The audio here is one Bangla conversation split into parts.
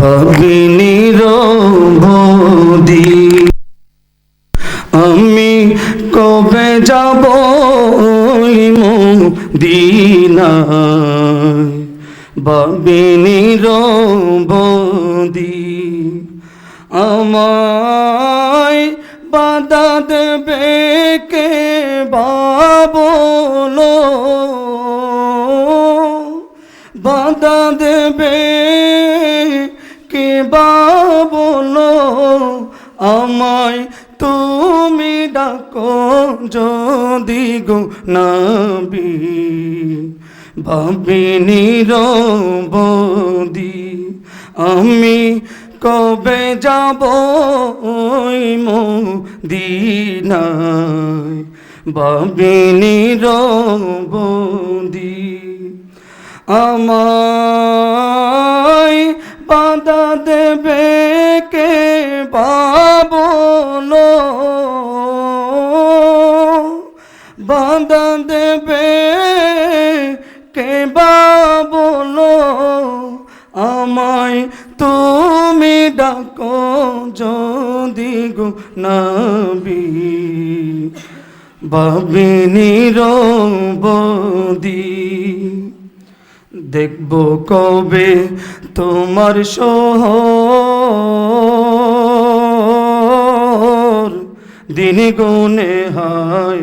ভগিনীর বৌদি আমি কবে যাব দিনায় বাবিনীর বৌদি আমায় বাধা দেবে কে বাবলো? বাধা দেবে কে বাবলো আমায় তুমি ডাকো যদি গো নাবি ভাবিনীর বদি আমি কবে যাব দিনায় বাবিনীর বদি আমায় বাধা দেবে কে বাবলো বাধা দেবে কে বাবলো আমায় তুমি ডাকো যদি গো নাবি বাবিনীর বদি দেখব কবে তোমার শহর। দিন গুনে হয়,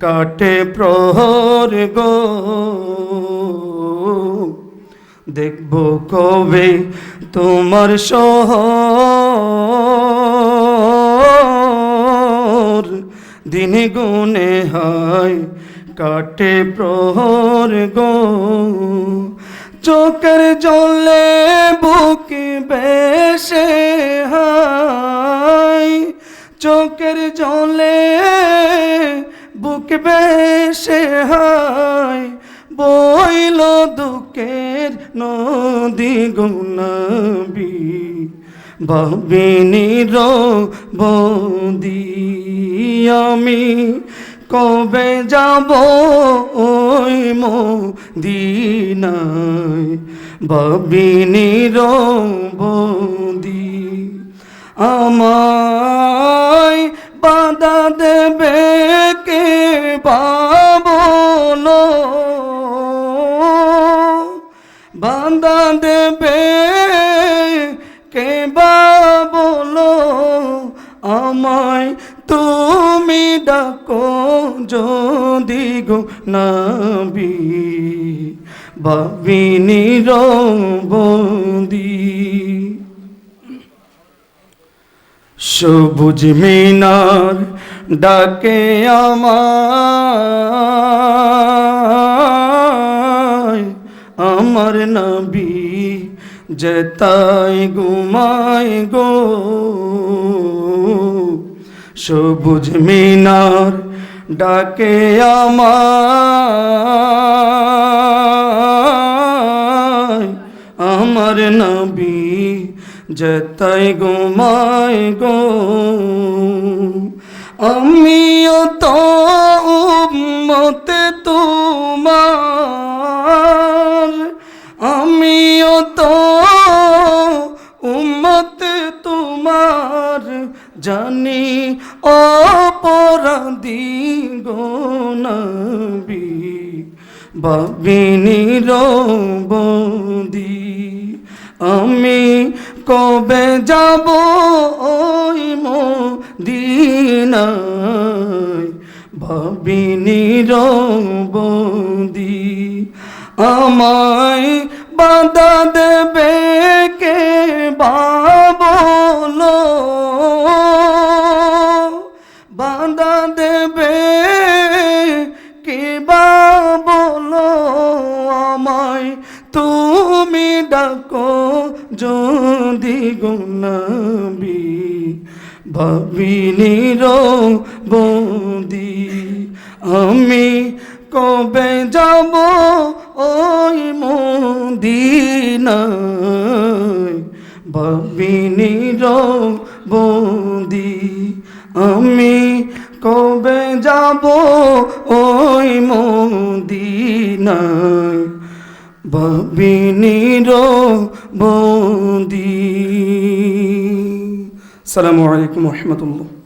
কাটে প্রহর গো। দেখব কবে তোমার শহর। দিন গুনে হায় কাটে প্রহর গো, চোখের জলে বুক বেশে হাই। চোখের জলে বুক বেশে হাই, বইল দুঃখের নদী গুণবি ভাবিনীর বদি আমি। কবে যাব ওই মো দিনায় ভাবিনীর বদি আমায় বাধা দেবে কে বাবলো বাধা দেবে কে বাবলো আমায় তুমি ডাকো যদি গো নাবি বাবিনীর বন্দি। সবুজ মিনার ডাকে আমায়, আমার নবী যেতাই ঘুমাই গো। সবুজ মিনার ডাকে আমায়। আমার নবী যেতাই ঘুমাই গো। আমিও তো মতে তোমার। আমিও তো জানি অপরাধী গো নবী বাবিনীর বন্দি আমি কবে যাব ওই মদিনায়? ভাবিনীর বন্দি আমায় বাধা দেবে কে বাবলো তুমি ডাকো যদি গুণবি ভাবিনীর বন্দি আমি কবে যাব ওই মদিনায়? ভাবিনীর বন্দি আমি কবে যাব ওই মদিনায়? ভাবিনীর বন্দি। সালামু আলাইকুম রহমতুল্লাহ।